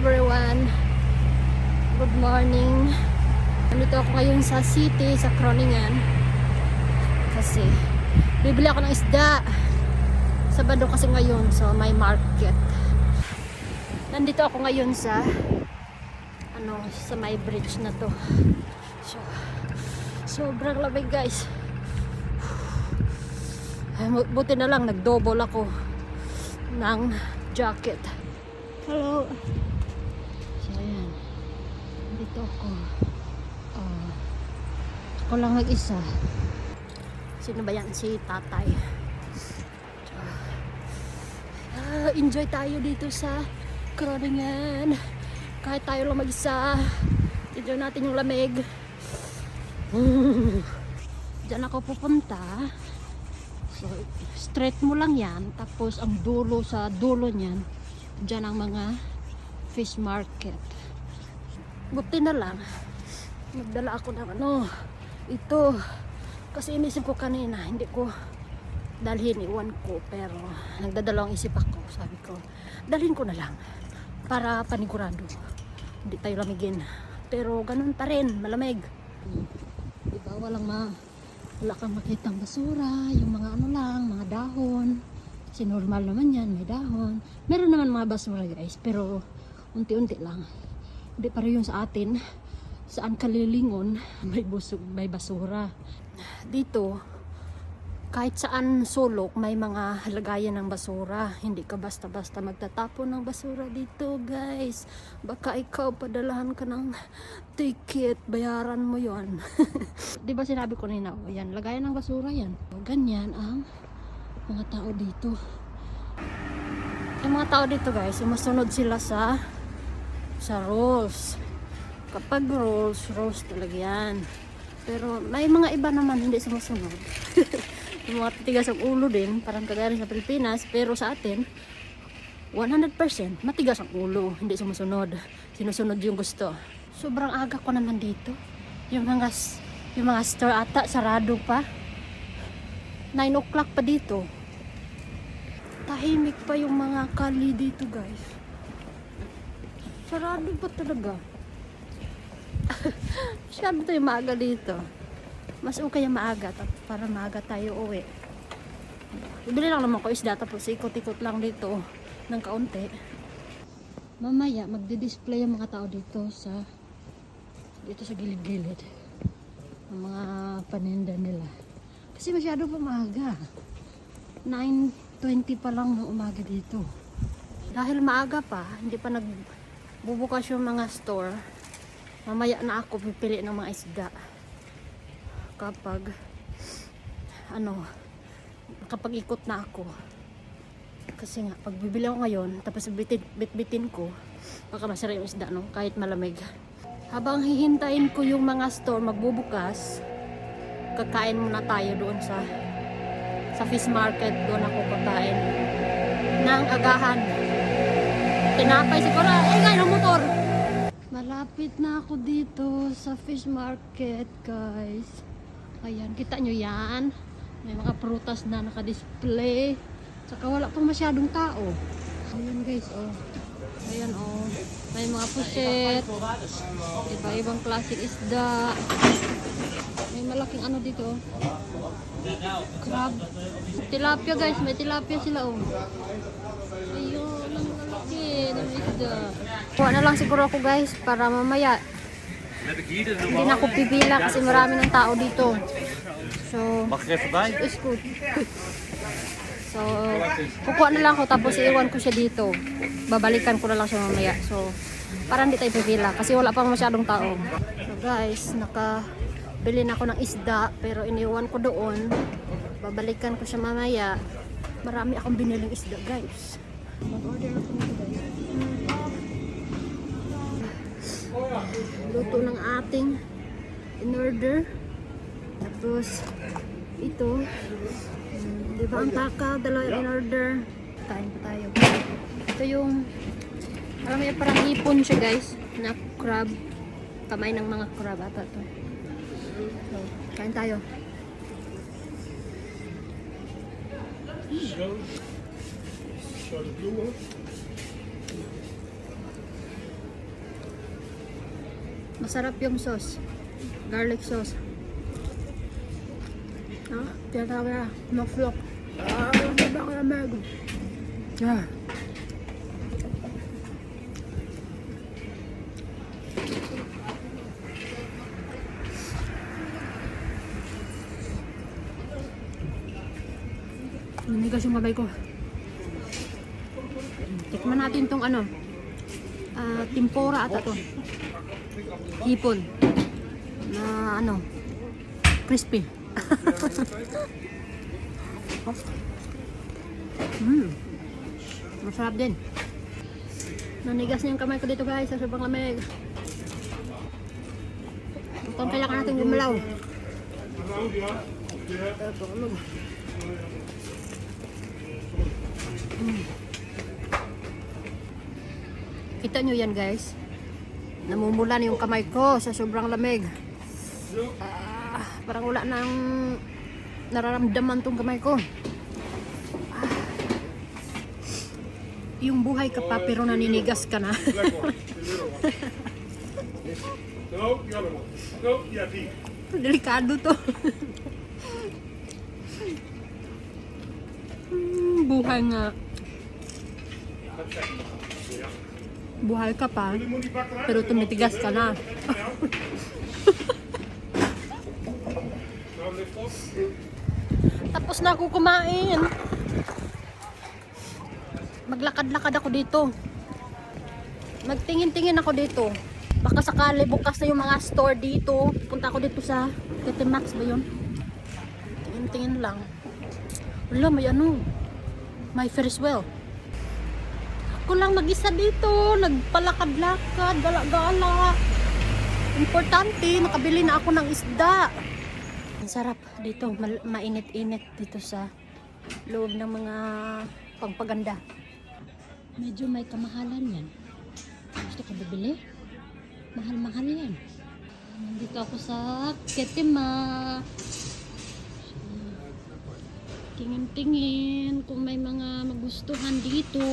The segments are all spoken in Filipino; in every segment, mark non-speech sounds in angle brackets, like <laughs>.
everyone. Good morning. Nandito ako ngayon sa city, sa Croningan. Kasi, bibili ako ng isda. Sabado kasi ngayon, so may market. Nandito ako ngayon sa ano, sa may bridge na to. So, sobrang lamig guys. Buti na lang, nag-double ako ng jacket. Hello. Dito ako. Ah, ako lang mag-isa. Sino ba yan? Si tatay. Ah, enjoy tayo dito sa Croningan. Kahit tayo lang mag-isa. Enjoy natin yung lamig. <laughs> Diyan ako pupunta. So, straight mo lang yan. Tapos, ang dulo sa dulo niyan, dyan ang mga fish market. Buti na lang, nagdala ako ng ano, ito. Kasi inisip ko kanina, hindi ko dalhin, iwan ko. Pero, nagdadalawang isip ako. Sabi ko, dalhin ko na lang. Para panigurado. Hindi tayo lamigin. Pero, ganun pa rin, malamig. Diba, walang ma wala kang makitang basura, yung mga ano lang, mga dahon. Kasi normal naman yan, may dahon. Meron naman mga basura guys, pero unti-unti lang. Hindi pa rin yung sa atin, saan kalilingon, may, busog, may basura. Dito, kahit saan sulok, may mga lagayan ng basura. Hindi ka basta-basta magtatapon ng basura dito, guys. Baka ikaw padalahan ka ng ticket, bayaran mo yon. <laughs> Di ba sinabi ko nina, oh, yan, lagayan ng basura yan. O, ganyan ang mga tao dito. Yung mga tao dito, guys, sumusunod sila sa sa rules. Kapag rules, rules talaga yan. Pero may mga iba naman hindi sumusunod. <laughs> yung mga titigas ang ulo din, parang kagaya sa Pilipinas, pero sa atin, 100% matigas ang ulo, hindi sumusunod. Sinusunod yung gusto. Sobrang aga ko naman dito. Yung mga yung mga store ata sarado pa. 9 o'clock pa dito. Tahimik pa yung mga kali dito, guys. Sarado pa talaga. <laughs> Masyado tayo maaga dito. Mas okay yung maaga tap- para maaga tayo uwi. Bibili lang naman ko isda tapos ikot-ikot lang dito ng kaunti. Mamaya magdi-display yung mga tao dito sa dito sa gilid-gilid. Ang mga paninda nila. Kasi masyado pa maaga. 9.20 pa lang ng umaga dito. Dahil maaga pa, hindi pa nagbubukas yung mga store, mamaya na ako pipili ng mga isda. Kapag, ano, kapag ikot na ako. Kasi nga, pag bibili ako ngayon, tapos bitin, bitbitin ko, baka masira yung isda, no? Kahit malamig. Habang hihintayin ko yung mga store magbubukas, kakain muna tayo doon sa sa fish market. Doon ako kakain ng agahan. Tinapay siguro. Eh, ngayon ang motor. Malapit na ako dito sa fish market, guys. Ayan, kita nyo yan. May mga prutas na naka-display. Saka wala pang masyadong tao. Ayan, guys, oh. Ayan, oh. May mga puset. Iba-ibang klaseng isda. May malaking ano dito, oh. Crab. Tilapia, guys. May tilapia sila, oh. Ayun, ang lalaki ng isda. Kuha na lang siguro ako, guys, para mamaya hindi na ako pipila kasi marami ng tao dito. So, is good. so, kukuha na lang ako tapos iiwan ko siya dito. Babalikan ko na lang siya mamaya. So, para hindi tayo pipila kasi wala pang masyadong tao. So guys, nakabili na ako ng isda pero iniwan ko doon. Babalikan ko siya mamaya. Marami akong biniling isda guys. Mag-order ako nito guys. Luto ng ating in-order. Tapos, ito. mm, Di ba ang takaw? Dalawa yung in-order. Kain pa tayo. Ito yung, alam yung parang hipon siya guys. Na crab. Kamay ng mga crab. Ata to. So, kain tayo. Masarap yung sauce. Garlic sauce. Ah, tinatawag na. Maflok. Ah, diba ka lamig? Ah. Nanigas yung kamay ko. Tikman natin tong ano. ah tempura ata to. Hipon. Na ano. Crispy. <laughs> mm. Masarap din. Nanigas na yung kamay ko dito guys sa sobrang lamig. Mukhang kailangan natin gumalaw. Kita nyo yan guys. Namumulan yung kamay ko sa sobrang lamig. Ah, parang wala nang nararamdaman tong kamay ko. Ah. Yung buhay ka pa pero naninigas ka na. <laughs> Delikado to. <laughs> Hmm, buhay nga. Buhay ka pa, pero tumitigas ka na. Tapos na ako kumain. Maglakad-lakad ako dito. Magtingin-tingin ako dito. Baka sakali bukas na yung mga store dito. Punta ako dito sa Tete Max ba yun? Tingin-tingin lang. Wala, may ano. May Ferris wheel. Ako lang mag-isa dito. Nagpalakad-lakad, gala-gala. Importante, nakabili na ako ng isda. Ang sarap dito, mainit-init dito sa loob ng mga pagpaganda. Medyo may kamahalan yan. Gusto ko bibili? Mahal-mahal yan. Nandito ako sa Ketima. Tingin-tingin kung may mga magustuhan dito.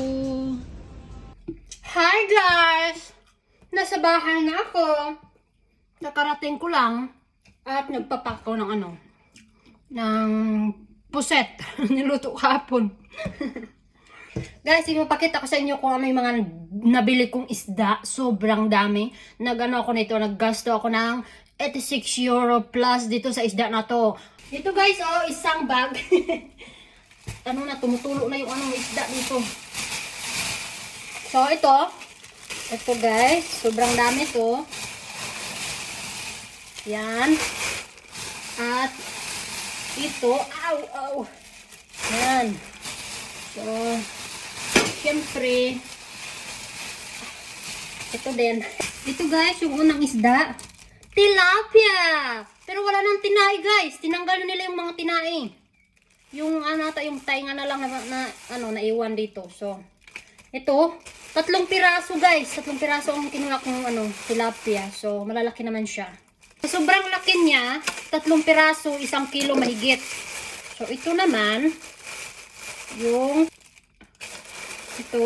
Hi guys! Nasa bahay na ako. Nakarating ko lang at nagpapak ko ng ano, ng puset. <laughs> Niluto kahapon. <laughs> Guys, ipapakita ko sa inyo kung ano yung mga nabili kong isda. Sobrang dami. Nagano ako nito, naggasto ako ng 86 euro plus dito sa isda na to. Ito guys, oh, isang bag. <laughs> ano na, tumutulo na yung anong isda dito. So, ito. Ito guys, sobrang dami to. Yan. At ito, ow, ow. Yan. So, syempre, ito din. Ito guys, yung unang isda. Tilapia! Pero wala nang tinai guys. Tinanggal na nila yung mga tinai. Yung ano yung tainga na lang na, na ano, naiwan dito. So, ito, tatlong piraso guys. Tatlong piraso ang kinuha kong ano, tilapia. So, malalaki naman siya. Sa sobrang laki niya, tatlong piraso, isang kilo mahigit. So, ito naman, yung, ito,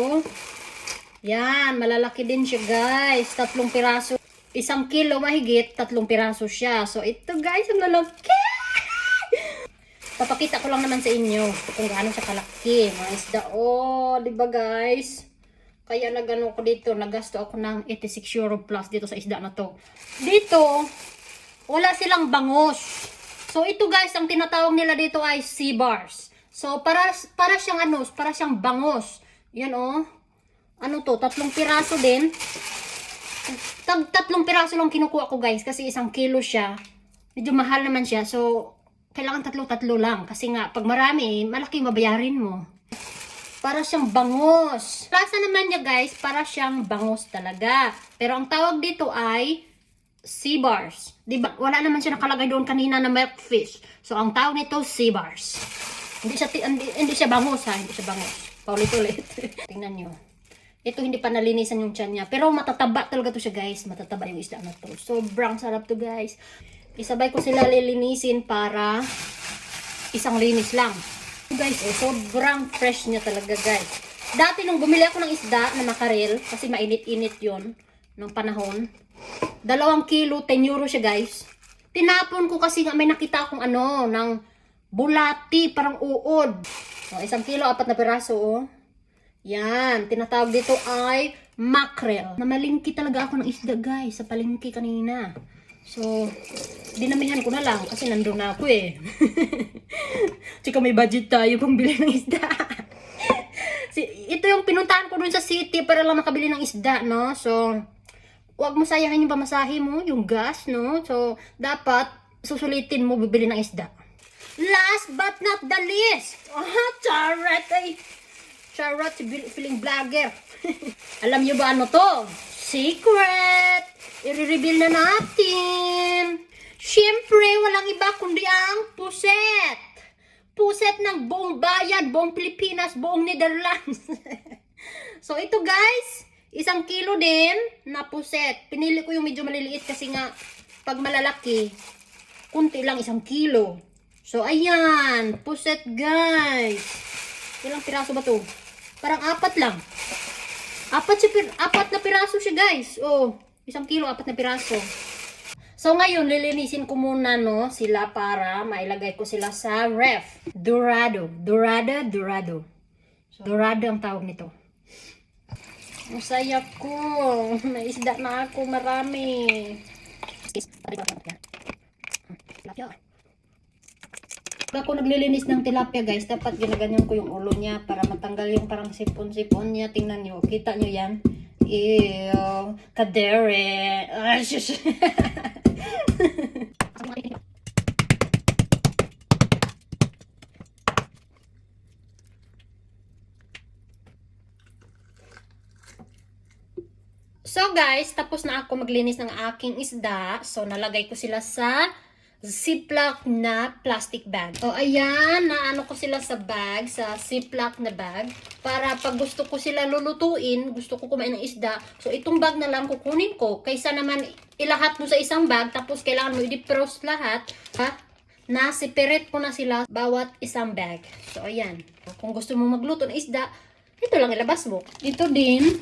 yan, malalaki din siya guys. Tatlong piraso, isang kilo mahigit, tatlong piraso siya. So, ito guys, ang lalaki! Papakita ko lang naman sa inyo kung gaano siya kalaki. Mga isda, oh, di ba guys? Kaya nagano ko dito, nagasto ako ng 86 euro plus dito sa isda na to. Dito, wala silang bangos. So ito guys, ang tinatawag nila dito ay sea bars. So para para siyang ano, para siyang bangos. Yan oh. Ano to? Tatlong piraso din. Tag tatlong piraso lang kinukuha ko guys kasi isang kilo siya. Medyo mahal naman siya. So kailangan tatlo-tatlo lang kasi nga pag marami, malaki mabayarin mo. Para siyang bangos. Lasa naman niya guys, para siyang bangos talaga. Pero ang tawag dito ay sea bars. Di ba? Wala naman siya nakalagay doon kanina na milk fish. So, ang tawag nito, sea bars. Hindi siya, hindi, hindi siya bangus ha. Hindi siya bangus. Paulit-ulit. <laughs> Tingnan nyo. Ito hindi pa nalinisan yung tiyan niya. Pero matataba talaga to siya guys. Matataba yung isda na to. Sobrang sarap to guys. Isabay ko sila lilinisin para isang linis lang. Guys, eh, sobrang fresh niya talaga guys. Dati nung bumili ako ng isda na makarel, kasi mainit-init yon nung panahon. Dalawang kilo, 10 euro siya guys. Tinapon ko kasi nga may nakita akong ano, ng bulati, parang uod. So, isang kilo, apat na piraso, oh. Yan, tinatawag dito ay mackerel. Namalingki talaga ako ng isda, guys, sa palengke kanina. So, dinamihan ko na lang kasi nandun na ako eh. <laughs> Tsaka may budget tayo pambili ng isda. <laughs> si, ito yung pinuntahan ko dun sa city para lang makabili ng isda, no? So, wag mo sayahin yung pamasahe mo, yung gas, no? So, dapat susulitin mo bibili ng isda. Last but not the least, ah, charot ay. Charot, feeling vlogger. <laughs> Alam niyo ba ano to? Secret! I-reveal na natin. Siyempre, walang iba kundi ang puset. Puset ng buong bayan, buong Pilipinas, buong Netherlands. <laughs> so, ito guys, isang kilo din na puset. Pinili ko yung medyo maliliit kasi nga, pag malalaki, kunti lang isang kilo. So, ayan, puset guys. Ilang piraso ba to? Parang apat lang. Apat, si apat na piraso siya guys. Oh, isang kilo, apat na piraso. So ngayon, lilinisin ko muna no, sila para mailagay ko sila sa ref. Dorado. Dorada, dorado. Dorado ang tawag nito. Ang saya ko. <laughs> May isda na ako, marami. Tilapia. Pag ako naglilinis ng tilapia guys, dapat ginaganyan ko yung ulo niya para matanggal yung parang sipon-sipon niya. Tingnan nyo, kita nyo yan? Ew, kadere. Shush. <laughs> So guys, tapos na ako maglinis ng aking isda. So nalagay ko sila sa ziplock na plastic bag. So ayan, naano ko sila sa bag, sa ziplock na bag. Para pag gusto ko sila lulutuin, gusto ko kumain ng isda. So itong bag na lang kukunin ko. Kaysa naman ilahat mo sa isang bag, tapos kailangan mo i-defrost lahat. Ha? Na separate ko na sila bawat isang bag. So ayan. Kung gusto mo magluto ng isda, ito lang ilabas mo. Ito din,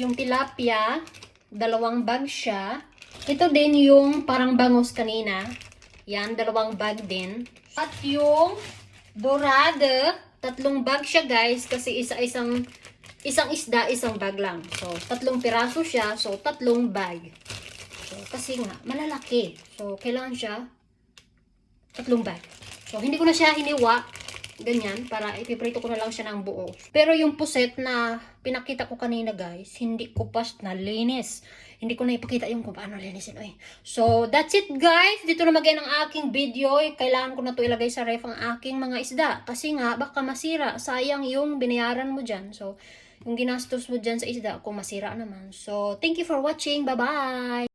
yung tilapia, dalawang bag siya. Ito din yung parang bangus kanina. Yan, dalawang bag din. At yung dorada, tatlong bag siya guys kasi isa-isang isang isda, isang bag lang. So, tatlong piraso siya, so tatlong bag. So, kasi nga, malalaki. So, kailangan siya tatlong bag. So, hindi ko na siya hiniwa. Ganyan, para ipiprito ko na lang siya ng buo. Pero yung puset na pinakita ko kanina guys, hindi ko pa nalinis. Hindi ko na ipakita yung kung paano linisin. Oy. So, that's it guys. Dito na mag ang aking video. Eh, Kailangan ko na to ilagay sa ref ang aking mga isda. Kasi nga, baka masira. Sayang yung binayaran mo dyan. So, yung ginastos mo dyan sa isda, kung masira naman. So, thank you for watching. Bye-bye!